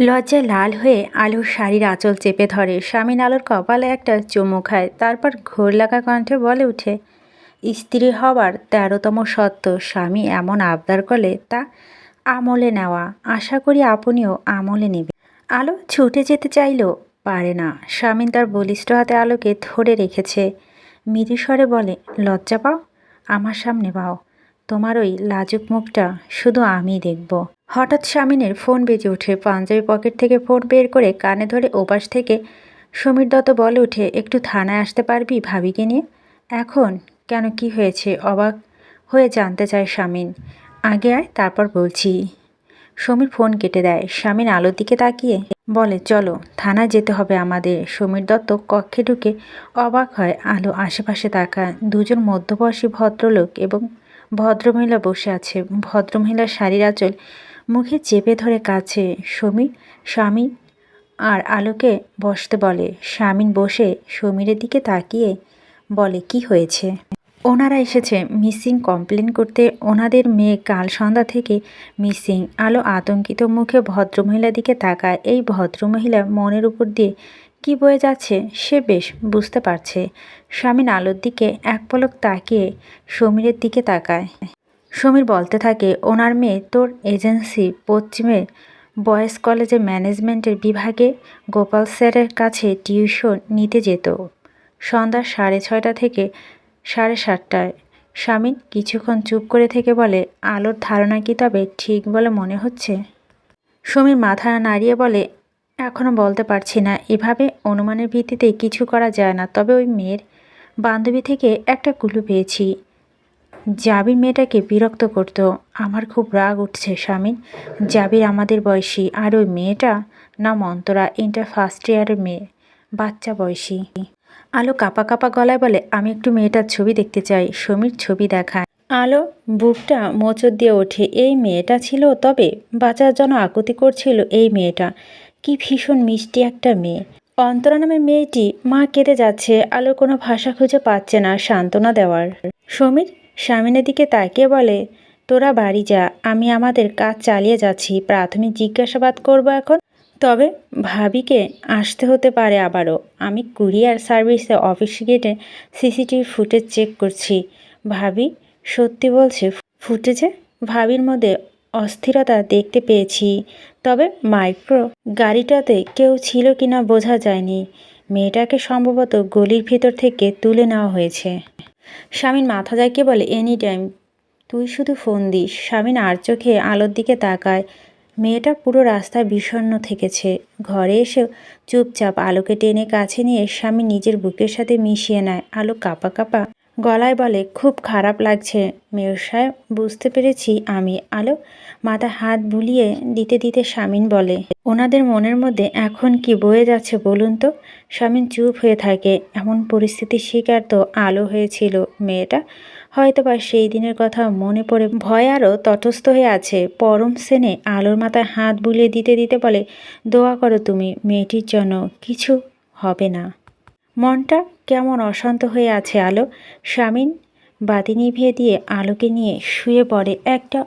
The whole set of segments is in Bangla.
লজ্জায় লাল হয়ে আলোর শাড়ির আঁচল চেপে ধরে। স্বামীন আলোর কপালে একটা চুমু খায়, তারপর ঘোর লাগা কণ্ঠে বলে উঠে, স্ত্রী হবার তেরোতম সত্য, স্বামী এমন আবদার করলে তা আমলে নেওয়া। আশা করি আপনিও আমলে নেবে আলো ছুটে যেতে চাইলেও পারে না। স্বামীন তার বলিষ্ঠ হাতে আলোকে ধরে রেখেছে। মৃদুস্বরে বলে, লজ্জা পাও? আমার সামনে পাও। তোমার ওই লাজুক মুখটা শুধু আমিই দেখব। হঠাৎ স্বামীনের ফোন বেজে ওঠে। পাঞ্জাবি পকেট থেকে ফোন বের করে কানে ধরে ওপাশ থেকে, সমীর দত্ত বলে উঠে, একটু থানায় আসতে পারবি ভাবিকে নিয়ে? এখন? কেন? কি হয়েছে? অবাক হয়ে জানতে চায় স্বামীন আগে আয়, তারপর বলছি। সমীর ফোন কেটে দেয়। স্বামীন আলোর দিকে তাকিয়ে বলে, চলো, থানায় যেতে হবে আমাদের। সমীর দত্ত কক্ষে ঢুকে অবাক হয়। আলো আশেপাশে তাকায়। দুজন মধ্যবয়সী ভদ্রলোক এবং ভদ্রমহিলা বসে আছে। ভদ্রমহিলার শাড়ির আঁচল মুখে চেপে ধরে কাছে। সমীর স্বামী আর আলোকে বসতে বলে। স্বামীন বসে সমীরের দিকে তাকিয়ে বলে, কি হয়েছে? ওনারা এসেছে মিসিং কমপ্লেন করতে। ওনাদের মেয়ে কাল সন্ধ্যা থেকে মিসিং। আলো আতঙ্কিত মুখে ভদ্রমহিলার দিকে তাকায়। এই ভদ্রমহিলা মনের উপর দিয়ে কি বয়ে যাচ্ছে সে বেশ বুঝতে পারছে। স্বামীন আলোর দিকে এক পলক তাকিয়ে সমীরের দিকে তাকায়। সমীর বলতে থাকে, ওনার মেয়ে তোর এজেন্সি, পশ্চিমের বয়েজ কলেজে ম্যানেজমেন্টের বিভাগে গোপাল স্যারের কাছে টিউশন নিতে যেত। সন্ধ্যা সাড়ে ছয়টা থেকে সাড়ে সাতটায়। স্বামীন কিছুক্ষণ চুপ করে থেকে বলে, আলোর ধারণা কি তবে ঠিক বলে মনে হচ্ছে? সমীর মাথা নাড়িয়ে বলে এখনও বলতে পারছি না। এভাবে অনুমানের ভিত্তিতে কিছু করা যায় না। তবে ওই মেয়ের বান্ধবী থেকে একটা কুলু পেয়েছি। জাবির মেয়েটাকে বিরক্ত করত। আমার খুব রাগ উঠছে স্বামীন জাবির আমাদের বয়সী। আর ওই মেয়েটা নাম অন্তরা ইন্টার ফার্স্ট ইয়ারের মেয়ে। বাচ্চা বয়সী। আলো কাপা কাপা গলায় বলে, আমি একটু মেয়েটার ছবি দেখতে চাই। সমীর ছবি দেখায়। আলো বুকটা মোচর দিয়ে ওঠে, এই মেয়েটা ছিল তবে বাঁচার জন্য আকুতি করছিল এই মেয়েটা। কি ভীষণ মিষ্টি একটা মেয়ে। অন্তরা নামের মেয়েটি মা কেঁদে যাচ্ছে আলো কোনো ভাষা খুঁজে পাচ্ছে না সান্ত্বনা দেওয়ার। সমীর স্বামীনের দিকে তাকিয়ে বলে, তোরা বাড়ি যা, আমি আমাদের কাজ চালিয়ে যাচ্ছি, প্রাথমিক জিজ্ঞাসাবাদ করব এখন। তবে ভাবিকে আসতে হতে পারে আবারও। আমি কুরিয়ার সার্ভিসে অফিস গেটে সিসিটিভি ফুটেজ চেক করছি। ভাবি সত্যি বলছে, ফুটেজে? ভাবির মধ্যে অস্থিরতা দেখতে পেয়েছি। তবে মাইক্রো গাড়িটাতে কেউ ছিল কিনা বোঝা যায়নি। মেয়েটাকে সম্ভবত গলির ভিতর থেকে তুলে নেওয়া হয়েছে। স্বামীর মাথা যাকে বলে এনি টাইম তুই শুধু ফোন দিস। স্বামীন আর চোখে আলোর দিকে তাকায়। মেয়েটা পুরো রাস্তায় বিষণ্ণ থেকেছে। ঘরে এসেও চুপচাপ আলোকে টেনে কাছে নিয়ে স্বামী নিজের বুকের সাথে মিশিয়ে নেয়। আলো কাপা কাপা গলায় বলে, খুব খারাপ লাগছে মেয়র সাহেব, বুঝতে পেরেছি আমি। আলো মাথা হাত বুলিয়ে দিতে দিতে স্বামীন বলে, ওনাদের মনের মধ্যে এখন কি বয়ে যাচ্ছে বলুন তো? স্বামীন চুপ হয়ে থাকে, এমন পরিস্থিতির শিকার তো আলো হয়েছিল মেয়েটা। হয়তোবা সেই দিনের কথা মনে পড়ে, ভয় আরও তটস্থ হয়ে আছে। পরম সেনে আলোর মাথায় হাত বুলিয়ে দিতে দিতে বলে, দোয়া করো তুমি মেয়েটির জন্য, কিছু হবে না। মনটা কেমন অশান্ত হয়ে আছে আলো? স্বামীন বাতি নিভিয়ে দিয়ে আলোকে নিয়ে শুয়ে পড়ে। একটা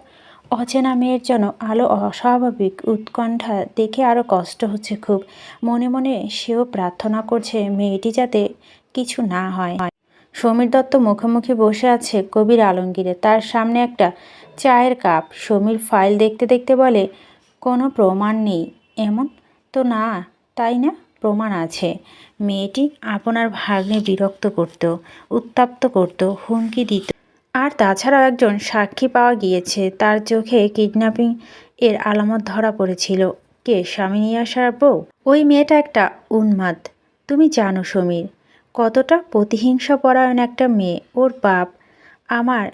অচেনা মেয়ের জন্য আলো অস্বাভাবিক উৎকণ্ঠা দেখে আরও কষ্ট হচ্ছে খুব। মনে মনে সেও প্রার্থনা করছে মেয়েটি যাতে কিছু না হয়। সমীর দত্ত মুখোমুখি বসে আছে কবির আলমগীরে। তার সামনে একটা চায়ের কাপ। সমীর ফাইল দেখতে দেখতে বলে, কোনো প্রমাণ নেই। এমন তো না, তাই না? প্রমাণ আছে। মেয়েটি আপনার ভাগ্নে বিরক্ত করত, উত্তাপ্ত করত, হুমকি দিত। আর তাছাড়াও একজন সাক্ষী পাওয়া গিয়েছে, তার চোখে কিডন্যাপিং এর আলামত ধরা পড়েছিল। কে, স্বামী নিয়ে আসার বউ? ওই মেয়েটা একটা উন্মাদ। তুমি জানো, সমীর, কতটা প্রতিহিংসা পরায়ণ একটা মেয়ে। ওর বাপ আমার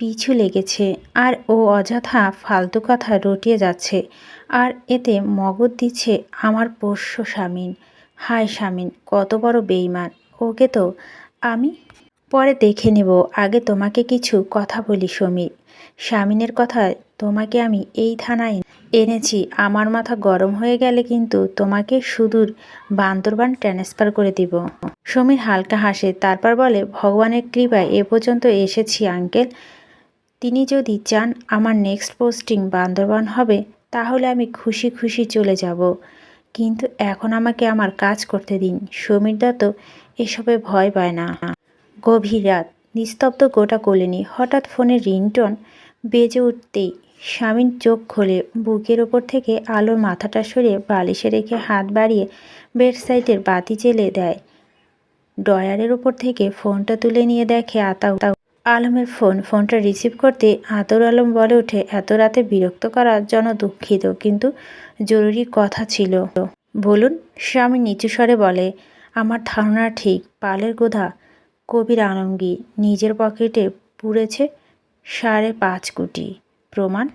পিছু লেগেছে, আর ও অযথা ফালতু কথা রটিয়ে যাচ্ছে, আর এতে মগজ দিচ্ছে আমার পোষ্য স্বামীন হায় স্বামীন কত বড় বেইমান ওকে তো আমি পরে দেখে নেব। আগে তোমাকে কিছু কথা বলি, সমীর। স্বামীনের কথায় তোমাকে আমি এই থানায় এনেছি। আমার মাথা গরম হয়ে গেলে কিন্তু তোমাকে সুদূর বান্দরবান ট্রান্সফার করে দিব। সমীর হালকা হাসে, তারপর বলে, ভগবানের কৃপায় এ পর্যন্ত এসেছি, আঙ্কেল। তিনি যদি চান আমার নেক্সট পোস্টিং বান্দরবান হবে, তাহলে আমি খুশি খুশি চলে যাব। কিন্তু এখন আমাকে আমার কাজ করতে দিন। সমীর দত্ত এসবে ভয় পায় না। গভীর রাত, নিস্তব্ধ গোটা কোলেনি। হঠাৎ ফোনের রিংটন বেজে উঠতেই স্বামীর চোখ খোলে। বুকের ওপর থেকে আলোর মাথাটা সরিয়ে বালিশে রেখে হাত বাড়িয়ে বেড সাইডের বাতি জেলে দেয়। ডয়ারের ওপর থেকে ফোনটা তুলে নিয়ে দেখে আতাউ। আলমের ফোন, ফোনটা রিসিভ করতে আতর আলম বলে ওঠে, এত রাতে বিরক্ত করার জন্য দুঃখিত, কিন্তু জরুরি কথা ছিল। বলুন, স্বামী নিচু স্বরে বলে, আমার ধারণা ঠিক, পালের গোধা কবির আলমগীর নিজের পকেটে পুড়েছে সাড়ে পাঁচ কোটি। প্রমাণ?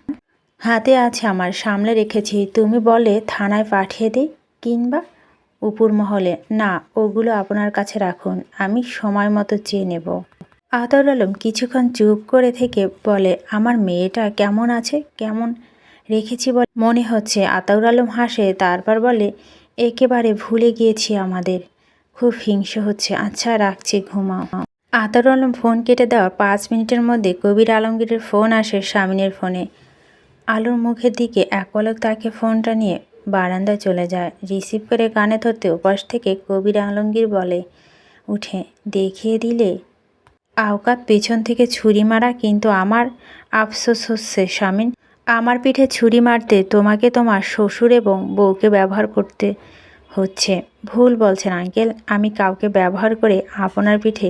হাতে আছে আমার, সামলে রেখেছি। তুমি বলে থানায় পাঠিয়ে দিই কিংবা উপর মহলে না, ওগুলো আপনার কাছে রাখুন, আমি সময় মতো চেয়ে নেব। আতর আলম কিছুক্ষণ চুপ করে থেকে বলে, আমার মেয়েটা কেমন আছে? কেমন রেখেছি বলে মনে হচ্ছে। আতাউর আলম হাসে, তারপর বলে, একেবারে ভুলে গিয়েছি আমাদের। খুব হিংসে হচ্ছে। আচ্ছা রাখছি, ঘুমাও। আতাউর আলম ফোন কেটে দেওয়ার পাঁচ মিনিটের মধ্যে কবির আলমগীরের ফোন আসে স্বামিনের ফোনে। আলোর মুখের দিকে এক পলক তাকে ফোনটা নিয়ে বারান্দায় চলে যায়। রিসিভ করে কানে ধরতে ওপাশ থেকে কবির আলমগীর বলে, উঠে, দেখিয়ে দিলে? আওকাত পেছন থেকে ছুরি মারা, কিন্তু আমার আফসোস হচ্ছে স্বামীন আমার পিঠে ছুরি মারতে তোমাকে তোমার শ্বশুর এবং বউকে ব্যবহার করতে হচ্ছে। ভুল বলছেন আঙ্কেল, আমি কাউকে ব্যবহার করে আপনার পিঠে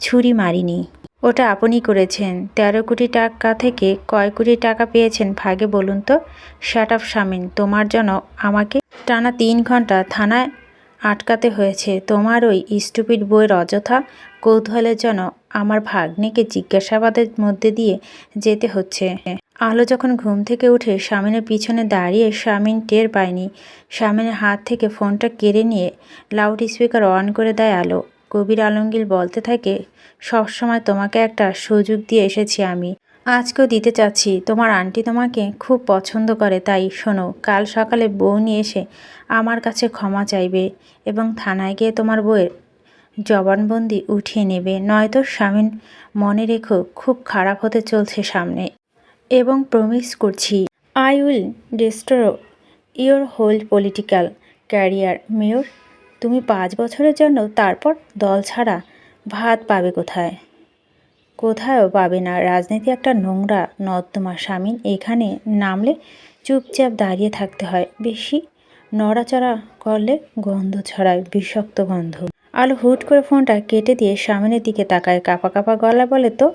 ছুরি মারিনি। ওটা আপনি করেছেন। তেরো কোটি টাকা থেকে কয় কোটি টাকা পেয়েছেন ভাগে বলুন তো? শাট আপ স্বামীন তোমার জন্য আমাকে টানা তিন ঘণ্টা থানায় আটকাতে হয়েছে। তোমার ওই স্টুপিড বইয়ের অযথা কৌতূহলের জন্য আমার ভাগ্নেকে জিজ্ঞাসাবাদের মধ্যে দিয়ে যেতে হচ্ছে। আলো যখন ঘুম থেকে উঠে স্বামীনের পিছনে দাঁড়িয়ে স্বামীন টের পায়নি। স্বামীনের হাত থেকে ফোনটা কেড়ে নিয়ে লাউড স্পিকার অন করে দেয় আলো। কবির আলমগীর বলতে থাকে, সবসময় তোমাকে একটা সুযোগ দিয়ে এসেছি আমি। আজকেও দিতে চাচ্ছি। তোমার আন্টি তোমাকে খুব পছন্দ করে, তাই শোনো, কাল সকালে বউ নিয়ে এসে আমার কাছে ক্ষমা চাইবে এবং থানায় গিয়ে তোমার বউয়ের জবানবন্দি উঠিয়ে নেবে। নয়তো স্বামীন মনে রেখো, খুব খারাপ হতে চলছে সামনে। এবং প্রমিস করছি। I will destroy your whole political career, mayor. তুমি পাঁচ বছরের জন্য তারপর দল ছাড়া ভাত পাবে কোথায়? কোথায়ও পাবে না। রাজনীতি একটা নোংরা নর্দমা স্বামীন এখানে নামলে চুপচাপ দাঁড়িয়ে থাকতে হয়। বেশি নড়াচড়া করলে গন্ধ ছড়ায়, বিষাক্ত গন্ধ। আলো হুট করে ফোনটা কেটে দিয়ে সামনের দিকে তাকায়, কাপা কাপা গলা বলে তো।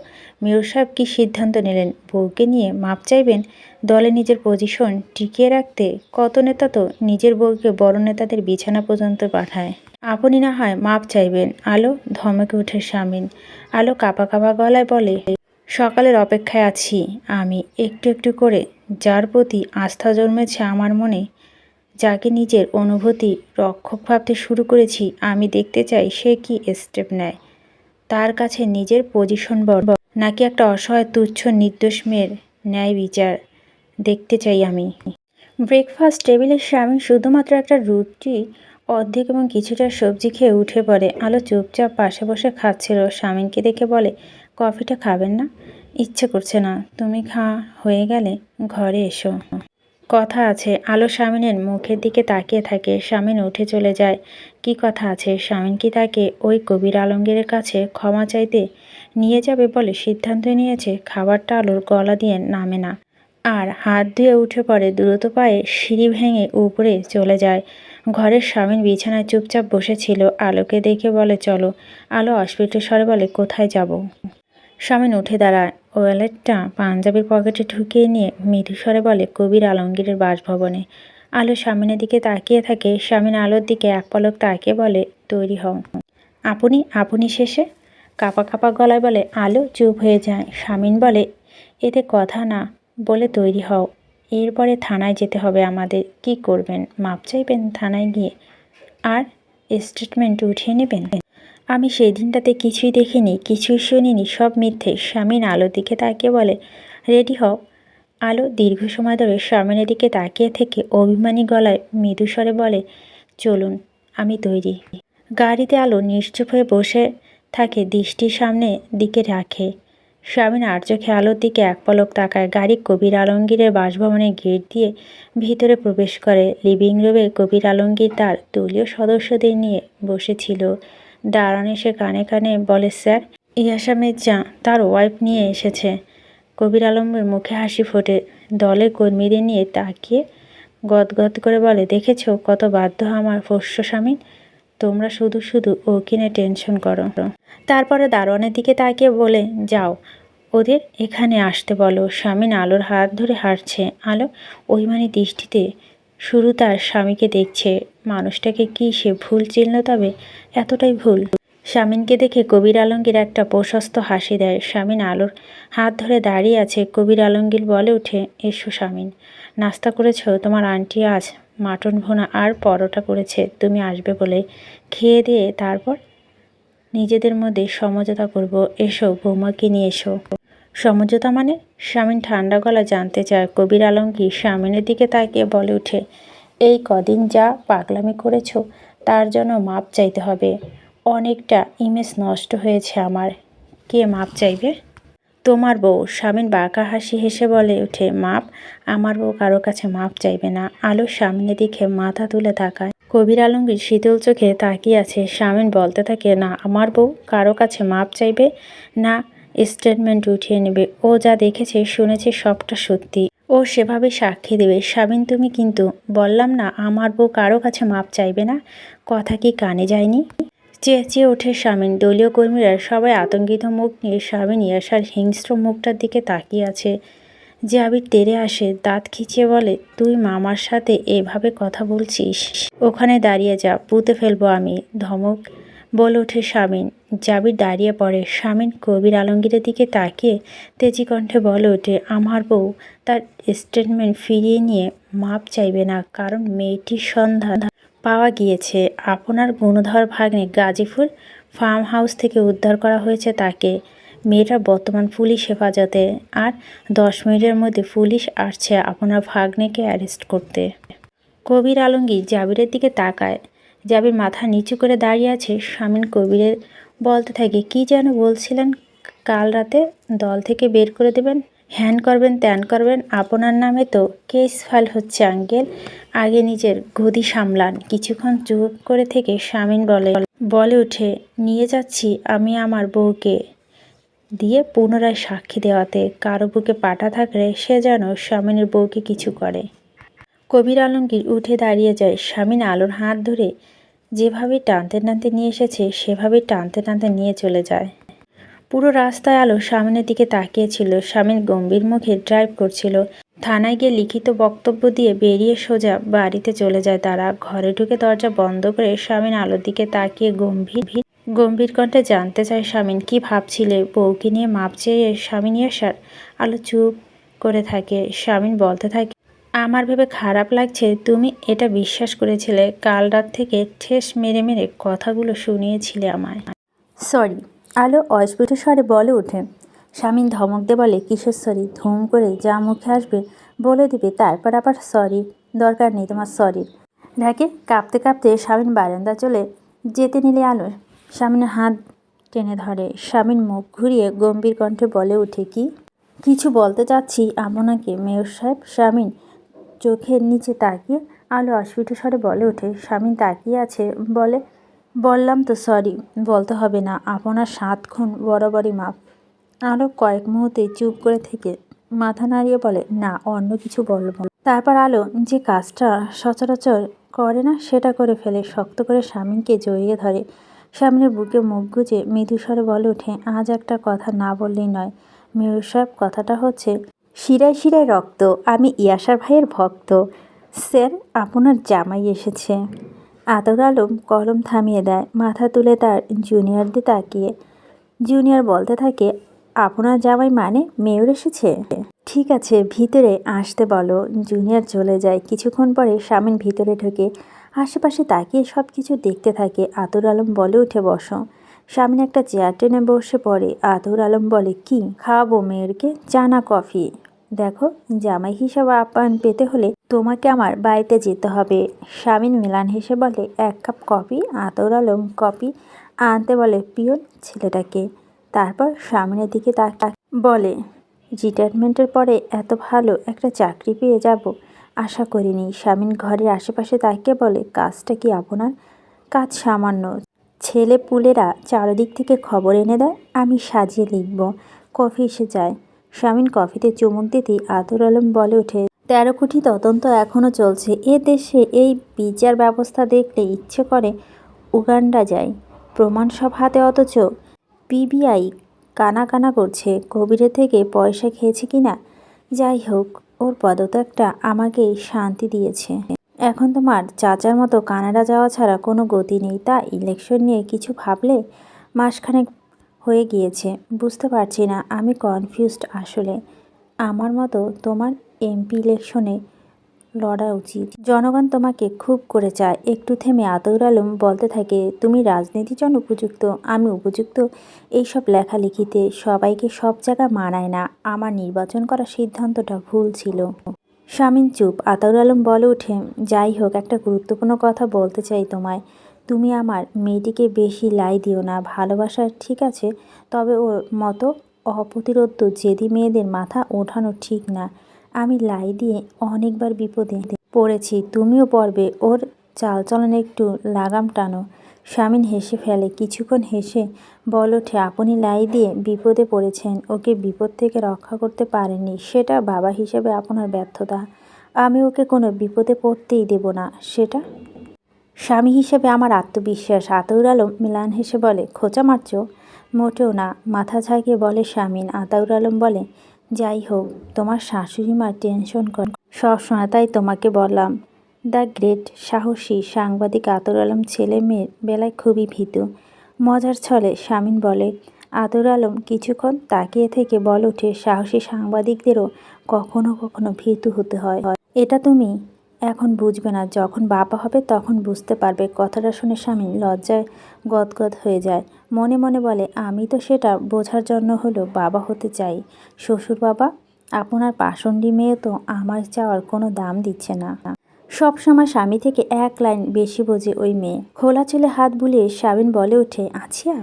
মেয়র সাহেব কী সিদ্ধান্ত নিলেন? বউকে নিয়ে মাপ চাইবেন? দলে নিজের পজিশন টিকিয়ে রাখতে কত নেতা তো নিজের বউকে বড় নেতাদের বিছানা পর্যন্ত পাঠায়। আপনি না হয় মাপ চাইবেন। আলো ধমকে উঠে স্বামীন আলো কাপা কাপা গলায় বলে, সকালের অপেক্ষায় আছি আমি। একটু একটু করে যার প্রতি আস্থা জন্মেছে আমার মনে যাকে নিজের অনুভূতি রক্ষক ভাবতে শুরু করেছি, আমি দেখতে চাই সে কি স্টেপ নেয়। তার কাছে নিজের পজিশন বড় নাকি একটা অসহায় তুচ্ছ নির্দোষ মেয়ের ন্যায় বিচার দেখতে চাই আমি। ব্রেকফাস্ট টেবিলের স্বামী শুধুমাত্র একটা রুটি, অর্ধেক এবং কিছুটা সবজি খেয়ে উঠে পড়ে। আলো চুপচাপ পাশে বসে খাচ্ছিল। স্বামীকে দেখে বলে, কফিটা খাবেন না? ইচ্ছে করছে না। তুমি খাওয়া হয়ে গেলে ঘরে এসো। কথা আছে। আলো স্বামীনের মুখের দিকে তাকিয়ে থাকে। স্বামীন উঠে চলে যায়। কি কথা আছে? স্বামীন কি তাকে ওই কবির আলমগীরের কাছে ক্ষমা চাইতে নিয়ে যাবে বলে সিদ্ধান্ত নিয়েছে? খাবারটা আলোর গলা দিয়ে নামে না। আর হাত ধুয়ে উঠে পড়ে। দ্রুত পায়ে সিঁড়ি ভেঙে উপরে চলে যায়। ঘরের স্বামীন বিছানায় চুপচাপ বসেছিল। আলোকে দেখে বলে, চলো। আলো অস্ফীত স্বরে বলে, কোথায় যাব? স্বামীন উঠে দাঁড়ায়। ওয়ালেটটা পাঞ্জাবির পকেটে ঢুকিয়ে নিয়ে মৃদু স্বরে বলে, কবির আলমগীরের বাসভবনে। আলো স্বামীনের দিকে তাকিয়ে থাকে। স্বামীন আলোর দিকে এক পলক তাকিয়ে বলে, তৈরি হও। আপনি আপনি শেষে? কাপা কাপা গলায় বলে, আলো চুপ হয়ে যায়। স্বামীন বলে, এতে কথা না বলে তৈরি হও। এরপরে থানায় যেতে হবে আমাদের। কি করবেন? মাপ চাইবেন থানায় গিয়ে? আর স্টেটমেন্ট উঠিয়ে নেবেন? আমি সেই দিনটাতে কিছুই দেখিনি, কিছুই শুনিনি, সব মিথ্যে। স্বামীন আলোর দিকে তাকিয়ে বলে, রেডি হও। আলো দীর্ঘ সময় ধরে স্বামীনের দিকে তাকিয়ে থেকে অভিমানী গলায় মৃদুস্বরে বলে, চলুন, আমি তৈরি। গাড়িতে আলো নিশ্চুপ হয়ে বসে থাকে দৃষ্টির সামনে দিকে রাখে। স্বামীন আর চোখে আলোর দিকে এক পলক তাকায়। গাড়ি কবির আলমগীরের বাসভবনের গেট দিয়ে ভিতরে প্রবেশ করে। লিভিং রুমে কবির আলমগীর তার দলীয় সদস্যদের নিয়ে বসেছিল। দাঁড়ান এসে কানে কানে বলে, স্যার ইয়াসা মির্জা তার ওয়াইফ নিয়ে এসেছে। কবির আলমের মুখে হাসি ফোটে। দলের কর্মীদের নিয়ে তাকিয়ে গদগদ করে বলে, দেখেছ কত বাধ্য আমার পোষ্য স্বামী? তোমরা শুধু শুধু ও কিনে টেনশন করো। তারপরে দারোয়ানের দিকে তাকিয়ে বলে, যাও, ওদের এখানে আসতে বলো। স্বামীন আলোর হাত ধরে হাঁটছে। আলো ওই মানে দৃষ্টিতে শুরু তার স্বামীকে দেখছে। মানুষটাকে কি সে ভুল চিনল তবে? এতটাই ভুল। স্বামীনকে দেখে কবির আলমগীর একটা প্রশস্ত হাসি দেয়। স্বামীন আলোর হাত ধরে দাঁড়িয়ে আছে। কবির আলমগীর বলে উঠে এসো স্বামীন, নাস্তা করেছ? তোমার আন্টি আজ মাটন ভোনা আর পরোটা করেছে। তুমি আসবে বলে খেয়ে দিয়ে তারপর নিজেদের মধ্যে সমঝোতা করব। এসো, বৌমাকে নিয়ে এসো। সমঝোতা মানে স্বামীন ঠান্ডা গলা জানতে চায়। কবির আলমগীর স্বামীনের দিকে তাকিয়ে বলে উঠে এই কদিন যা পাগলামি করেছ, তার জন্য মাপ চাইতে হবে। অনেকটা ইমেজ নষ্ট হয়েছে আমার। কে মাপ চাইবে? তোমার বউ। স্বামীন বাঁকা হাসি হেসে বলে ওঠে, মাপ? আমার বউ কারও কাছে মাপ চাইবে না। আলোর সামনের দিকে মাথা তুলে তাকায়। কবির আলমগীর শীতল চোখে তাকিয়ে আছে। স্বামীন বলতে থাকে, না, আমার বউ কারও কাছে মাপ চাইবে না। স্টেটমেন্ট উঠিয়ে নেবে। ও যা দেখেছে, শুনেছে সবটা সত্যি। ও সেভাবে সাক্ষী দেবে। স্বামীন তুমি কিন্তু বললাম না, আমার বউ কারও কাছে মাপ চাইবে না? কথা কি কানে যায়নি? চেঁচিয়ে ওঠে স্বামীন দলীয় কর্মীরা সবাই আতঙ্কিত মুখ নিয়ে স্বামীন ইয়াসার হিংস্র মুখটার দিকে তাকিয়ে আছে। যে আবির তেরে আসে, দাঁত খিচিয়ে বলে, তুই মামার সাথে এভাবে কথা বলছিস? ওখানে দাঁড়িয়ে যা, পুঁতে ফেলব আমি, ধমক। বলে ওঠে স্বামীন জাবির দাঁড়িয়ে পড়ে। স্বামীন কবির আলমগীরের দিকে তাকিয়ে তেজি কণ্ঠে বলে ওঠে, আমার বউ তার স্টেটমেন্ট ফিরিয়ে নিয়ে মাপ চাইবে না, কারণ মেয়েটির সন্ধান পাওয়া গিয়েছে। আপনার গুণধর ভাগ্নে গাজীপুর ফার্ম হাউস থেকে উদ্ধার করা হয়েছে তাকে। মেয়েটা বর্তমান পুলিশ হেফাজতে। আর দশ মিনিটের মধ্যে পুলিশ আসছে আপনার ভাগ্নেকে অ্যারেস্ট করতে। কবির আলমগীর জাবিরের দিকে তাকায়। জাবির মাথা নিচু করে দাঁড়িয়ে আছে স্বামীন কবিরের বলতে থাকে, কি যেন বলছিলেন কাল রাতে? দল থেকে বের করে দেবেন? হ্যান করবেন, ত্যান করবেন? আপনার নামে তো কেস ফাইল হচ্ছে, আঙ্কেল। আগে নিজের গদি সামলান। কিছুক্ষণ চুপ করে থেকে স্বামীন বলে বলে উঠে নিয়ে যাচ্ছি আমি আমার বউকে দিয়ে পুনরায় সাক্ষী দেওয়াতে। কারও বুকে পাটা থাকলে সে যেন স্বামীনের বউকে কিছু করে। কবির আলমগীর উঠে দাঁড়িয়ে যায়। স্বামীন আলোর হাত ধরে যেভাবে টানতে টানতে নিয়ে এসেছে, সেভাবে টানতে টানতে নিয়ে চলে যায়। পুরো রাস্তায় আলো সামনের দিকে তাকিয়েছিল। স্বামীর গম্ভীর মুখে ড্রাইভ করছিল। থানায় গিয়ে লিখিত বক্তব্য দিয়ে বেরিয়ে সোজা বাড়িতে চলে যায় তারা। ঘরে ঢুকে দরজা বন্ধ করে স্বামীন আলোর দিকে তাকিয়ে গম্ভীর গম্ভীর কণ্ঠে জানতে চায় স্বামীন কি ভাবছিলে? বউকে নিয়ে মাপ চেয়ে স্বামী নিয়ে আসার? আলো চুপ করে থাকে। স্বামীন বলতে থাকে আমার ভেবে খারাপ লাগছে, তুমি এটা বিশ্বাস করেছিলে, কাল রাত থেকে ঠেস মেরে মেরে কথাগুলো শুনিয়েছিলে আমায়। সরি, আলো অস্ফুট স্বরে বলে ওঠে। স্বামীন ধমক দে বলে, কিসের সরি? ধুম করে যা মুখে আসবে, বলে দিবে, তারপর আবার সরি। দরকার নেই তোমার সরি ঢাকে কাঁপতে কাঁপতে স্বামীন বারান্দা চলে যেতে নিলে আলো স্বামীনের হাত টেনে ধরে। স্বামীর মুখ ঘুরিয়ে গম্ভীর কণ্ঠে বলে ওঠে, কি? কিছু বলতে চাচ্ছি আপনাকে মেয়র সাহেব? স্বামীন চোখের নিচে তাকিয়ে আলো অস্ফুট স্বরে বলে ওঠে। স্বামী তাকিয়ে আছে, বলে, বললাম তো সরি বলতে হবে না, আপনার সাত খুন, বরাবরই মাপ। আলো কয়েক মুহূর্তে চুপ করে থেকে মাথা নাড়িয়ে বলে, না, অন্য কিছু বলব তারপর আলো যে কাজটা সচরাচর করে না, সেটা করে ফেলে, শক্ত করে স্বামীকে জড়িয়ে ধরে। স্বামীর বুকে মুখ গুজে মৃদু স্বরে বলে ওঠে, আজ একটা কথা না বললেই নয়। মেয়র সাহেব, কথাটা হচ্ছে শিরায় শিরায় রক্ত, আমি ইয়াসার ভাইয়ের ভক্ত। স্যার, আপনার জামাই এসেছে। আতর আলম কলম থামিয়ে দেয়, মাথা তুলে তার জুনিয়রদের তাকিয়ে। জুনিয়র বলতে থাকে, আপনার জামাই মানে মেয়র এসেছে? ঠিক আছে, ভিতরে আসতে বলো। জুনিয়র চলে যায়। কিছুক্ষণ পরে স্বামীন ভিতরে ঢোকে। আশেপাশে তাকিয়ে সব কিছু দেখতে থাকে। আতর আলম বলে উঠে, বসো। স্বামীন একটা চেয়ার টেনে বসে পড়ে। আতর আলম বলে, কি? খাওয়াবো মেয়েরকে? চা না কফি? দেখো, জামাই হিসাবে আপ্যায়ন পেতে হলে তোমাকে আমার বাড়িতে যেতে হবে। স্বামীন মিলান হেসে বলে, এক কাপ কফি? আতর আলম, কফি? আনতে বলে, পিয়ন, ছেলেটাকে। তারপর স্বামীনের দিকে তাক বলে, রিটায়ারমেন্টের পরে এত ভালো একটা চাকরি পেয়ে যাব? আশা করিনি। স্বামীন ঘরের আশেপাশে তাকিয়ে বলে, কাজটা কি আপনার? কাজ সামান্য। ছেলে পুলেরা চারদিক থেকে খবর এনে দেয়, আমি সাজিয়ে লিখব। কফি এসে যায়। স্বামীন কফিতে চুমুক দিতেই আতর আলম বলে ওঠে, তেরো কোটি তদন্ত এখনও চলছে। এ দেশে এই বিচার ব্যবস্থা দেখলে ইচ্ছে করে উগান্ডা যায়। প্রমাণ সব হাতে অথচ। পিবিআই কানা কানা করছে কবিরের থেকে পয়সা খেয়েছে কিনা? যাই হোক, ওর পদত্যাগটা আমাকে শান্তি দিয়েছে। এখন তোমার চাচার মতো কানাডা যাওয়া ছাড়া কোনো গতি নেই। তা ইলেকশন নিয়ে কিছু ভাবলে মাসখানেক হয়ে গিয়েছে, বুঝতে পারছি না, আমি কনফিউজড আসলে। আমার মতো তোমার এমপি ইলেকশনে লড়া উচিত। জনগণ তোমাকে খুব করে চায়। একটু থেমে আতর আলম বলতে থাকে, তুমি রাজনীতির জন্য উপযুক্ত, আমি উপযুক্ত। এইসব লেখালেখিতে সবাইকে সব জায়গা মানায় না। আমার নির্বাচন করার সিদ্ধান্তটা ভুল ছিল। স্বামীন চুপ। আতাউর আলম বলে ওঠে, যাই হোক, একটা গুরুত্বপূর্ণ কথা বলতে চাই তোমায়। তুমি আমার মেয়েটিকে বেশি লাই দিও না ভালোবাসার ঠিক আছে, তবে ওর মতো অপ্রতিরোধ জেদি মেয়েদের মাথা ওঠানো ঠিক না। আমি লাই দিয়ে অনেকবার বিপদে পড়েছি, তুমিও পড়বে। ওর চালচলন একটু লাগাম টানো। স্বামীন হেসে ফেলে। কিছুক্ষণ হেসে বল ওঠে, আপনি লাই দিয়ে বিপদে পড়েছেন, ওকে বিপদ থেকে রক্ষা করতে পারেননি, সেটা বাবা হিসেবে আপনার ব্যর্থতা। আমি ওকে কোনো বিপদে পড়তেই দেব না, সেটা? স্বামী হিসেবে আমার আত্মবিশ্বাস। আতাউর আলম মিলান হেসে বলে, খোঁচা মারছ? মোটেও না। মাথা ঝাঁকিয়ে বলে স্বামীন আতাউর আলম বলে, যাই হোক, তোমার শাশুড়ি মা টেনশন কর। সবসময় তাই তোমাকে বললাম। দ্য গ্রেট সাহসী সাংবাদিক আতর আলম ছেলে মেয়ের বেলায় খুবই ভীত। মজার ছলে স্বামীন বলে আতর আলম, কিছুক্ষণ তাকিয়ে থেকে বল ওঠে সাহসী সাংবাদিকদেরও কখনো কখনো ভীতু হতে হয়। এটা তুমি এখন বুঝবে না, যখন বাবা হবে তখন বুঝতে পারবে কথাটা শুনে স্বামী লজ্জায় গদগদ হয়ে যায়। মনে মনে বলে, আমি তো সেটা বোঝার জন্য হলো বাবা হতে চাই। শ্বশুর বাবা আপনার পাষণ্ডী মেয়ে তো আমার চাওয়ার কোনো দাম দিচ্ছে না। সব সময় স্বামী থেকে এক লাইন বেশি বোঝে ওই মেয়ে। খোলা চুলে হাত বুলিয়ে স্বামীন বলে ওঠে, আছিয়া?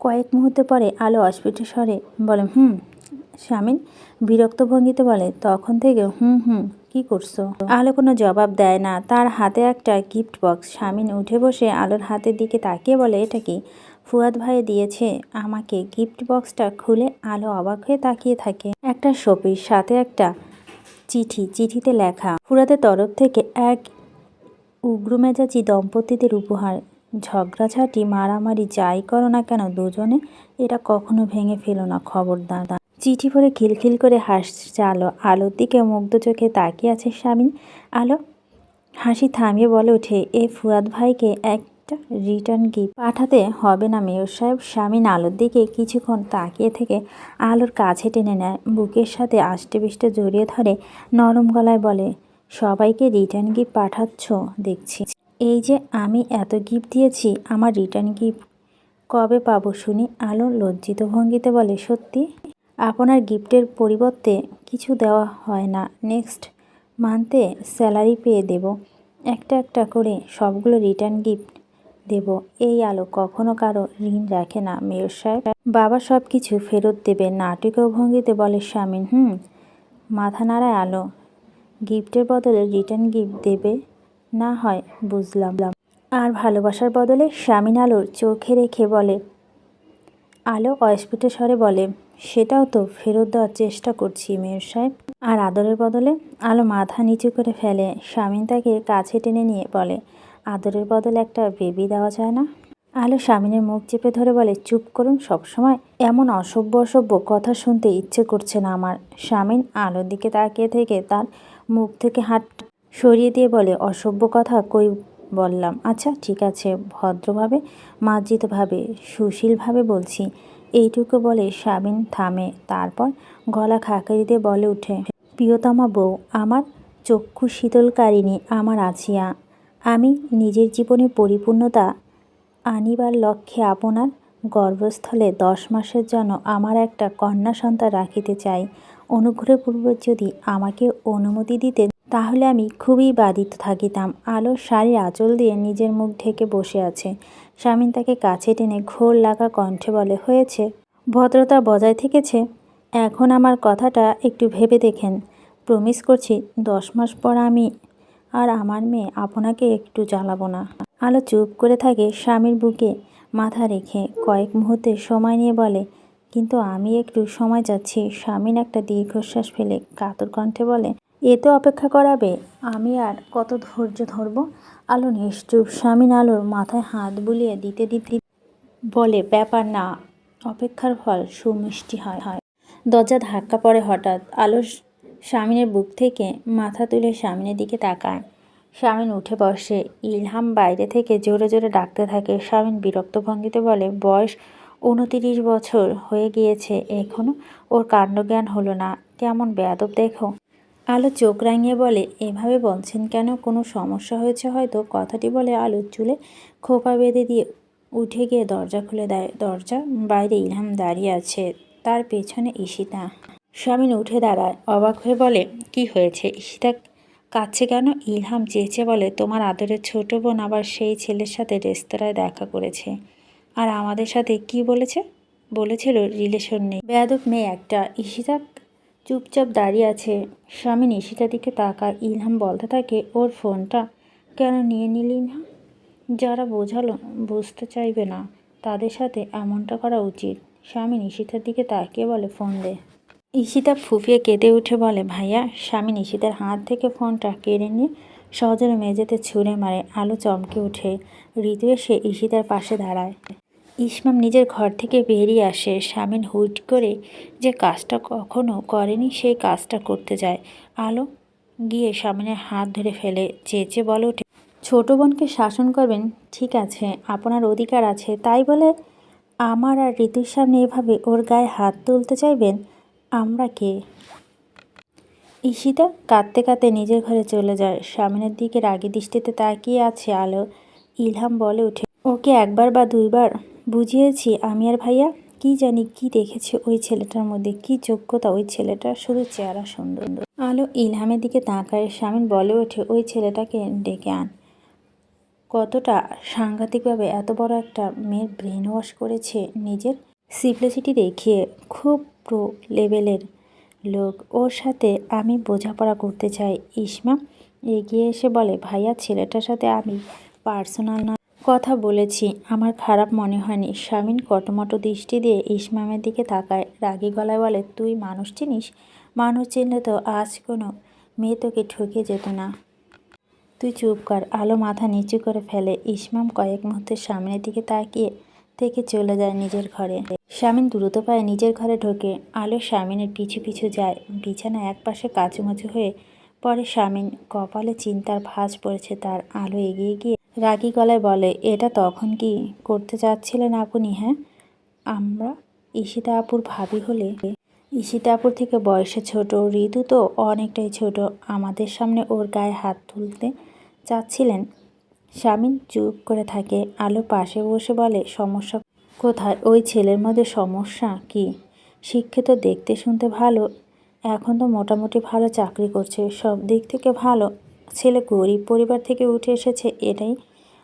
কয়েক মুহূর্ত পরে আলো অস্ফুট স্বরে বলে, হুম। স্বামীন বিরক্ত ভঙ্গিতে বলে, তখন থেকে হুম হুম, কি করছ? আলো কোনো জবাব দেয় না, তার হাতে একটা গিফট বক্স। স্বামীন উঠে বসে আলোর হাতের দিকে তাকিয়ে বলে, এটা কি? ফুয়াদ ভাই দিয়েছে আমাকে গিফট বক্সটা খুলে আলো অবাক হয়ে তাকিয়ে থাকে। একটা শপিস, সাথে একটা চিঠি, চিঠিতে লেখা, ফুরাদের তরফ থেকে এক উগ্রমেজাজি দম্পতিদের উপহার। ঝগড়াঝাটি, মারামারি, যাই করো না কেন, দুজনে এটা কখনো ভেঙে ফেলো না, খবরদার। চিঠি পরে খিলখিল করে হাসছে আলো, আলোর দিকে মুগ্ধ চোখে তাকিয়ে আছে স্বামী আলো, হাসি থামিয়ে বলে ওঠে, এ ফুয়াদ ভাইকে একটা রিটার্ন গিফট পাঠাতে হবে না মেয়র সাহেব? স্বামীন আলোর দিকে কিছুক্ষণ তাকিয়ে থেকে আলোর কাছে টেনে নেয়। বুকের সাথে আষ্টে বিষ্টে জড়িয়ে ধরে নরম গলায় বলে, সবাইকে রিটার্ন গিফট পাঠাচ্ছ? দেখছি। এই যে আমি এত গিফট দিয়েছি, আমার রিটার্ন গিফট কবে পাবো শুনি? আলো লজ্জিত ভঙ্গিতে বলে, সত্যি? আপনার গিফটের পরিবর্তে কিছু দেওয়া হয় না। নেক্সট মান্থে স্যালারি পেয়ে দেব। একটা একটা করে সবগুলো রিটার্ন গিফট দেব। এই আলো কখনো কারও ঋণ রাখে না। মেয়র সাহেব, বাবা সব কিছু ফেরত দেবে। নাটকীয় ভঙ্গিতে বলে স্বামীন হুম, মাথা নাড়ায় আলো। গিফটের বদলে রিটার্ন গিফট দেবে? না হয়, বুঝলাম। আর ভালোবাসার বদলে স্বামীন আলোর চোখে রেখে বলে, আলো অস্ফুট স্বরে বলে, সেটাও তো ফেরত দেওয়ার চেষ্টা করছি, মেয়র সাহেব। আর আদরের বদলে আলো মাথা নিচু করে ফেলে। স্বামীন তাকে কাছে টেনে নিয়ে বলে আদরের বদলে একটা বেবি দেওয়া যায় না? আলো স্বামীনের মুখ চেপে ধরে বলে, চুপ করুন সবসময়। এমন অসভ্য অসভ্য কথা শুনতে ইচ্ছে করছে না আমার। স্বামীন আলোর দিকে তাকিয়ে থেকে তার মুখ থেকে হাত সরিয়ে দিয়ে বলে, অসভ্য কথা কই বললাম? আচ্ছা ঠিক আছে, ভদ্রভাবে, মার্জিতভাবে, সুশীলভাবে বলছি। এইটুকু বলে স্বামীন থামে। তারপর গলা খাঁকারি দিয়ে বলে উঠে, প্রিয়তমা বউ, আমার চক্ষু শীতলকারিণী, আমার আছিয়া। আমি নিজের জীবনে পরিপূর্ণতা আনিবার লক্ষ্যে আপনার গর্ভস্থলে দশ মাসের জন্য আমার একটা কন্যা সন্তান রাখিতে চাই। অনুগ্রহপূর্বক যদি আমাকে অনুমতি দিতেন, তাহলে আমি খুবই বাধিত থাকিতাম। আলোর শাড়ির আঁচল দিয়ে নিজের মুখ ঢেকে বসে আছে। স্বামীন তাকে কাছে টেনে ঘোর লাগা কণ্ঠে বলে, হয়েছে। ভদ্রতা বজায় থেকেছে। এখন আমার কথাটা একটু ভেবে দেখেন। প্রমিস করছি, দশ মাস পর আমি আর আমার মেয়ে আপনাকে একটু জ্বালাবো না। আলো চুপ করে থাকে স্বামীর বুকে মাথা রেখে। কয়েক মুহূর্তে সময় নিয়ে বলে, কিন্তু আমি একটু সময় যাচ্ছি। স্বামীন একটা দীর্ঘশ্বাস ফেলে কাতর কণ্ঠে বলে, এ তো অপেক্ষা করাবে, আমি আর কত ধৈর্য ধরবো? আলো নিশ্চুপ স্বামীন আলোর মাথায় হাত বুলিয়ে দিতে দিতে বলে, ব্যাপার না, অপেক্ষার ফল সুমিষ্টি হয়। হয় দরজা ধাক্কা পড়ে হঠাৎ। আলো স্বামীনের বুক থেকে মাথা তুলে স্বামীনের দিকে তাকায়। স্বামীন উঠে বসে। ইলহাম বাইরে থেকে জোরে জোরে ডাকতে থাকে। স্বামীন বিরক্ত ভঙ্গিতে বলে, বয়স উনতিরিশ বছর হয়ে গিয়েছে। এখনও ওর কাণ্ডজ্ঞান হলো না। কেমন বেয়াদব দেখো। আলো চোখ রাঙিয়ে বলে, এভাবে বলছেন কেন? কোনো সমস্যা হয়েছে হয়তো? কথাটি বলে আলোর চুলে খোপা বেঁধে দিয়ে উঠে গিয়ে দরজা খুলে দেয়। দরজা বাইরে ইলহাম দাঁড়িয়ে আছে। তার পেছনে ঈশিতা। স্বামীন উঠে দাঁড়ায়, অবাক হয়ে বলে, কি হয়েছে? ঈশিতা কাছে কেন? ইলহাম চেয়েছে বলে, তোমার আদরের ছোট বোন আবার সেই ছেলের সাথে রেস্তোরাঁয় দেখা করেছে। আর আমাদের সাথে কি বলেছে? বলেছিল রিলেশন নেই। বেয়াদব মেয়ে একটা। ঈশিতা চুপচাপ দাঁড়িয়ে আছে। স্বামী ঈশিতার দিকে তাকায়। ইলহাম বলতে থাকে, ওর ফোনটা কেন নিয়ে নিলি না? যারা বোঝালো, বুঝতে চাইবে না। তাদের সাথে এমনটা করা উচিত। স্বামী ঈশিতার দিকে তাকিয়ে বলে, ফোন দে। ঈশিতা ফুফিয়ে কেঁদে উঠে বলে, ভাইয়া, স্বামী ঈশিতার হাত থেকে ফোনটা কেড়ে নিয়ে সজোরে মেঝেতে ছুঁড়ে মারে, আলো চমকে উঠে ঋতু এসে ঈশিতার পাশে দাঁড়ায়। ইসমাম নিজের ঘর থেকে বেরিয়ে আসে। স্বামীন হুট করে যে কাজটা কখনো করেনি, সেই কাজটা করতে যায়। আলো গিয়ে স্বামীনের হাত ধরে ফেলে চেঁচে বলে ওঠে, ছোটো বোনকে শাসন করবেন? ঠিক আছে, আপনার অধিকার আছে। তাই বলে, আমার আর ঋতুর সামনে এভাবে ওর গায়ে হাত তুলতে চাইবেন? আমরা কে? ঈশিতা কাঁদতে কাঁদতে নিজের ঘরে চলে যায়। স্বামীনের দিকে রাগি দৃষ্টিতে তাকিয়ে আছে আলো। ইলহাম বলে ওঠে, ওকে একবার বা দুইবার বুঝিয়েছি আমি আর ভাইয়া। কি জানি কি দেখেছে ওই ছেলেটার মধ্যে, কি যোগ্যতা ওই ছেলেটার। শুধু চেহারা সুন্দর। আলো ইলহামের দিকে তাকায়। স্বামীন বলে ওঠে, ওই ছেলেটাকে ডেকে আন। কতটা সাংঘাতিকভাবে এত বড় একটা মেয়ের ব্রেন ওয়াশ করেছে নিজের। সিপ্লিসিটি দেখিয়ে খুব প্রো লেভেলের লোক। ওর সাথে আমি বোঝাপড়া করতে চাই, ইসমা। এগিয়ে এসে বলে, ভাইয়া, ছেলেটার সাথে আমি পার্সোনাল না কথা বলেছি, আমার খারাপ মনে হয়নি। স্বামীন কটমটো দৃষ্টি দিয়ে ইসমামের দিকে তাকায়, রাগী গলায় বলে, তুই মানুষ চিনিস? মানুষ চিনলে তো আজ কোনো মেয়ে তোকে ঠকে যেত না। তুই চুপ কর, আলো মাথা নিচু করে ফেলে। ইসমাম কয়েক মুহূর্তের সামনের দিকে তাকিয়ে থেকে চলে যায় নিজের ঘরে। স্বামীন দ্রুত পায়ে নিজের ঘরে ঢোকে। আলো স্বামীনের পিছু পিছু যায়। বিছানা এক পাশে কাচুমাচু হয়ে পরে স্বামীন কপালে চিন্তার ভাঁজ পড়েছে তার। আলো এগিয়ে গিয়ে রাগী গলায় বলে, এটা তখন কি করতে চাচ্ছিলেন আপনি হ্যাঁ? আমরা ঈশিতা আপুর ভাবি হলে? ঈশিতা আপুর থেকে বয়সে ছোট, ঋতু তো অনেকটাই ছোট। আমাদের সামনে ওর গায়ে হাত তুলতে চাচ্ছিলেন স্বামীন চুপ করে থাকে। আলো পাশে বসে বলে, সমস্যা কোথায়? ওই ছেলের মধ্যে সমস্যা কি? শিক্ষিত দেখতে শুনতে ভালো, এখন তো মোটামুটি ভালো চাকরি করছে। সব দিক থেকে ভালো। ছেলে গরিব পরিবার থেকে উঠে এসেছে, এটাই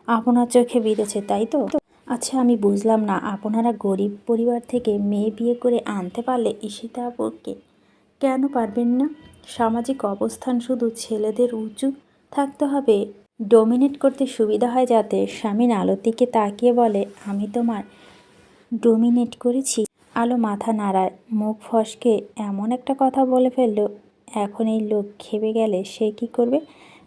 আপনার চোখে বিঁধেছে, তাই তো? আচ্ছা আমি বুঝলাম না। আপনারা গরিব পরিবার থেকে মেয়ে বিয়ে করে আনতে পারলে ঈশিতা আপুকে কেন পারবেন না? সামাজিক অবস্থান শুধু ছেলেদের উঁচু থাকতে হবে। ডোমিনেট করতে সুবিধা হয় যাতে স্বামীর আলোর দিকে তাকিয়ে বলে, আমি তোমার ডোমিনেট করেছি। আলো মাথা নাড়ায়, মুখ ফসকে, এমন একটা কথা বলে ফেলল। এখন এই লোক খেপে গেলে সে কি করবে?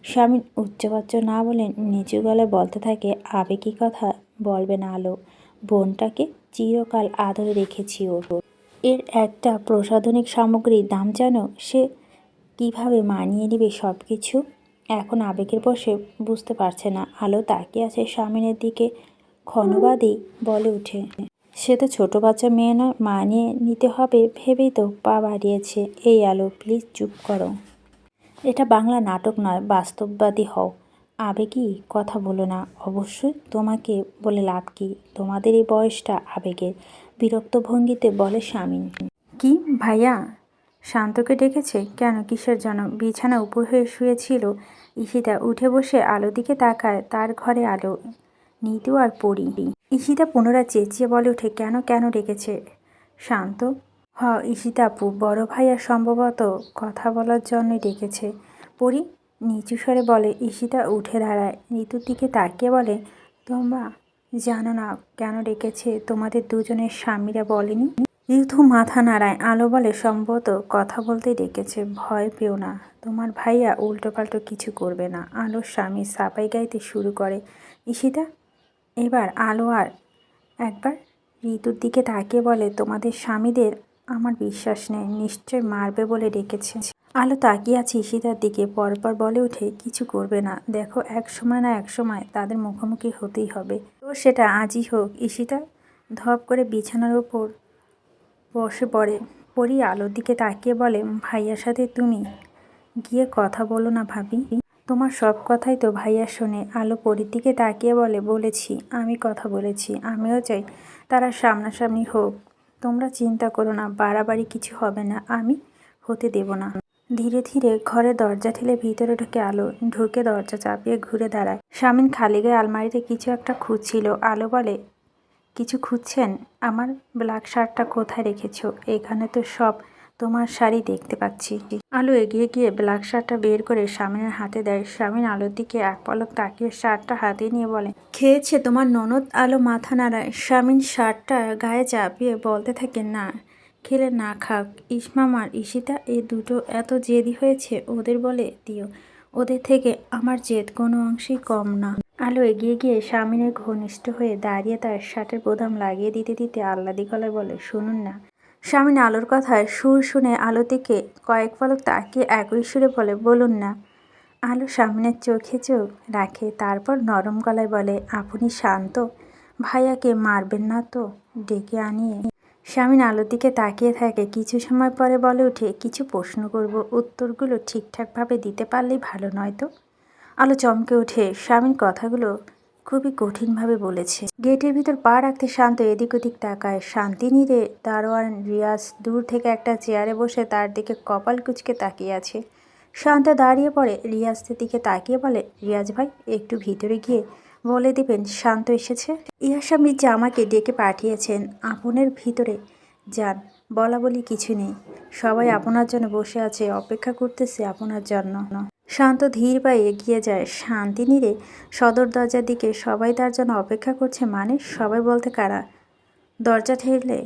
স্বামী উচ্চবাচ্য না বলে নিচু গলায় বলতে থাকে, আবেগী কথা বলবে না আলো। বোনটাকে চিরকাল আদরে রেখেছি ওর। এর একটা প্রসাধনিক সামগ্রীর দাম জানো সে কীভাবে মানিয়ে নেবে সব কিছু এখন আবেগের বসে বুঝতে পারছে না। আলো তাকিয়ে আছে স্বামীনের দিকে। ক্ষণবাদী বলে উঠে সে তো ছোটো বাচ্চা মেয়ে নয়, মানিয়ে নিতে হবে ভেবেই তো পা বাড়িয়েছে। এই আলো, প্লিজ চুপ করো। এটা বাংলা নাটক নয়, বাস্তববাদী হও। আবেগই কথা বলো না। অবশ্যই তোমাকে বলে লাভ কি? তোমাদের এই বয়সটা আবেগের বিরক্ত ভঙ্গিতে বলে স্বামী কি ভাইয়া? শান্তকে ডেকেছে? কেন কিসের যেন বিছানা উপর হয়ে শুয়েছিল। ঈশিতা উঠে বসে আলো দিকে তাকায়, তার ঘরে আলো, নিতু আর পড়ি ঈশিতা পুনরায় চেঁচিয়ে বলে ওঠে, কেন কেন ডেকেছে? শান্ত? হ ঈশিতা আপু, বড় ভাইয়া সম্ভবত কথা বলার জন্যই ডেকেছে। পরি? নিচু স্বরে বলে, ঈশিতা উঠে দাঁড়ায় ঋতুর দিকে তাকিয়ে বলে, তোমরা জানো না কেন ডেকেছে? তোমাদের দুজনের স্বামীরা বলেনি? ঋতু মাথা নাড়ায়, আলো বলে সম্ভবত কথা বলতে ডেকেছে, ভয় পেও না। তোমার ভাইয়া উল্টোপাল্টো কিছু করবে না। আলোর স্বামী সাপাই গাইতে শুরু করে। ঈশিতা, এবার আলো আর একবার ঋতুর দিকে তাকিয়ে বলে, তোমাদের স্বামীদের আমার বিশ্বাস নেই, নিশ্চয় মারবে বলে ডেকেছে। আলো তাকিয়ে আছে ঈশিতার দিকে, পরপর বলে ওঠে, কিছু করবে না। দেখো, এক সময় না এক সময় তাদের মুখোমুখি হতেই হবে। তো সেটা আজই হোক। ঈশিতা ধপ করে বিছানার ওপর বসে পড়ে। পরি আলোর দিকে তাকিয়ে বলে, ভাইয়ার সাথে তুমি? গিয়ে কথা বলো না ভাবি। তোমার সব কথাই তো ভাইয়া শোনে আলো পরির দিকে তাকিয়ে বলে, বলেছি, আমি কথা বলেছি, আমিও চাই তারা সামনাসামনি হোক। তোমরা চিন্তা করো না, বাড়াবাড়ি কিছু হবে না, আমি হতে দেব না ধীরে ধীরে ঘরে দরজা ঠেলে ভিতরে ঢুকে আলো ঢুকে দরজা চাপিয়ে ঘুরে দাঁড়ায়। স্বামীন খালি গায়ে আলমারিতে কিছু একটা খুঁজছিল। আলো বলে কিছু খুঁজছেন? আমার ব্ল্যাক শার্টটা কোথায় রেখেছো? এখানে তো সব তোমার শাড়ি দেখতে পাচ্ছি। আলো এগিয়ে গিয়ে ব্ল্যাক শার্টটা বের করে স্বামীনের হাতে দেয়। স্বামীন আলোর দিকে এক পলক তাকিয়ে শার্টটা হাতে নিয়ে বলে, খেয়েছে তোমার ননদ আলো মাথা নাড়ায়। স্বামীন শার্টটা গায়ে চাপিয়ে বলতে থাকে, না, খেলে না খাক। ইসমামার ঈশিতা এ দুটো এত জেদি হয়েছে? ওদের বলে, দিও। ওদের থেকে আমার জেদ কোনো অংশেই কম না। আলো এগিয়ে গিয়ে স্বামীনের ঘনিষ্ঠ হয়ে দাঁড়িয়ে তার শার্টের বোতাম লাগিয়ে দিতে দিতে আহ্লাদি গলায় বলে, শুনুন না। স্বামীন আলোর কথায় সুর শুনে আলো থেকে কয়েক পলক তাকিয়ে একই সুরে বলে, বলুন না। আলো সামনের চোখে চোখ রাখে, তারপর নরম গলায় বলে, আপনি শান্ত। ভাইয়াকে মারবেন না তো? ডেকে আনিয়ে স্বামীন আলোর দিকে তাকিয়ে থাকে। কিছু সময় পরে বলে উঠে কিছু প্রশ্ন করব। উত্তরগুলো ঠিকঠাকভাবে দিতে পারলেই ভালো নয় তো আলো চমকে ওঠে স্বামীর কথাগুলো খুবই কঠিনভাবে বলেছে। গেটের ভিতর পা রাখতে শান্ত এদিক ওদিক তাকায়। শান্তি নিরে দারোয়ান রিয়াজ দূর থেকে একটা চেয়ারে বসে তার দিকে কপাল কুচকে তাকিয়ে আছে। শান্ত দাঁড়িয়ে পড়ে, রিয়াজের দিকে তাকিয়ে বলে, রিয়াজ ভাই, একটু ভিতরে গিয়ে বলে দিবেন, শান্ত এসেছে? ইয়াসা মির্জা আমাকে ডেকে পাঠিয়েছেন আপনের ভিতরে। যান, বলা বলি কিছু নেই। সবাই আপনার জন্য বসে আছে, অপেক্ষা করতেছে আপনার জন্য। শান্ত ধীর পায়ে এগিয়ে যায় শান্তি নিরে। সদর দরজার দিকে সবাই তার জন্য অপেক্ষা করছে মানে সবাই বলতে কারা? দরজা ঠেলে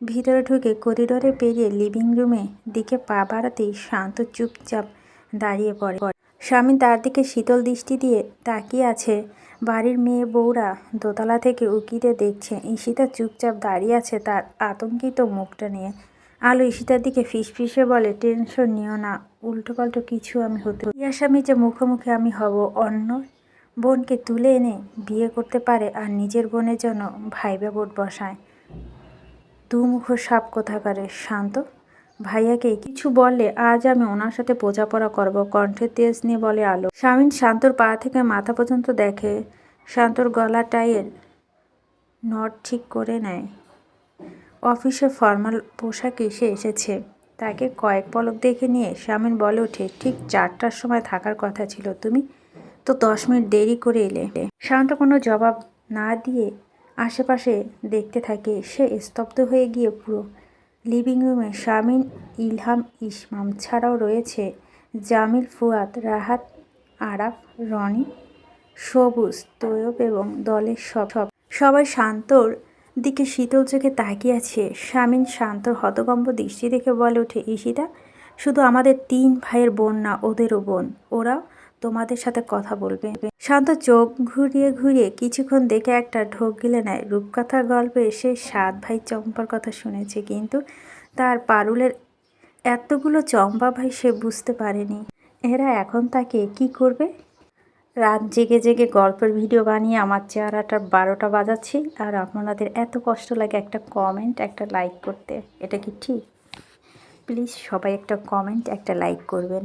ভিতরে ঢুকে করিডোরে পেরিয়ে লিভিং রুমে দিকে পা বাড়াতেই শান্ত চুপচাপ দাঁড়িয়ে পড়ে। স্বামী তার দিকে শীতল দৃষ্টি দিয়ে তাকিয়ে আছে। বাড়ির মেয়ে বউরা দোতলা থেকে উকিরে দেখছে ঈশিতা চুপচাপ দাঁড়িয়ে আছে তার আতঙ্কিত মুখটা নিয়ে। আলো ঈশিতার দিকে ফিসফিসে বলে, টেনশন নিও না উল্টোপাল্টো কিছু আমি হতে ইয়াস্বামী যে মুখোমুখি আমি হব অন্য বোনকে তুলে এনে বিয়ে করতে পারে আর নিজের বোনের জন্য ভাইবা বোট বসায়। দুমুখ সাপ কোথাকারে? শান্ত? ভাইয়াকে কিছু বললে আজ আমি ওনার সাথে বোঝাপড়া করব কণ্ঠের তেজ নিয়ে বলে আলো। স্বামীন শান্তর পা থেকে মাথা পর্যন্ত দেখে শান্তর গলা টাইয়ের নট ঠিক করে নেয়। অফিসে ফর্মাল পোশাকে সে এসেছে। তাকে কয়েক পলক দেখে নিয়ে স্বামীন বলে ওঠে, ঠিক চারটার সময় থাকার কথা ছিল তুমি, তো দশ মিনিট দেরি করে এলে। শান্ত কোনো জবাব না দিয়ে আশেপাশে দেখতে থাকে, সে স্তব্ধ হয়ে গিয়ে পুরো লিভিং রুমে শামিন ইলহাম ইসমাম ছাড়াও রয়েছে, জামিল, ফুয়াদ, রাহাত, আরাফ, রনি, সবুজ, তৈয়ব এবং দলের সব। সবাই শান্তর দিকে শীতল চোখে তাকিয়ে আছে স্বামীন শান্তর হতকম্ব দৃষ্টি দেখে বলে ওঠে, ঈশিতা, শুধু আমাদের তিন ভাইয়ের বোন না, ওদেরও বোন। ওরাও তোমাদের সাথে কথা বলবে। শান্ত চোখ ঘুরিয়ে ঘুরিয়ে কিছুক্ষণ দেখে একটা ঢোক গিলে নেয়। রূপকথার গল্পে সে সাত ভাই চম্পার কথা শুনেছে, কিন্তু তার পারুলের এতগুলো চম্পা ভাই সে বুঝতে পারেনি। এরা এখন তাকে কি করবে? রাত জেগে জেগে গল্পের ভিডিও বানিয়ে আমার চেহারাটা বারোটা বাজাচ্ছি, আর আপনাদের এত কষ্ট লাগে একটা কমেন্ট একটা লাইক করতে। এটা কি ঠিক? প্লিজ সবাই একটা কমেন্ট একটা লাইক করবেন।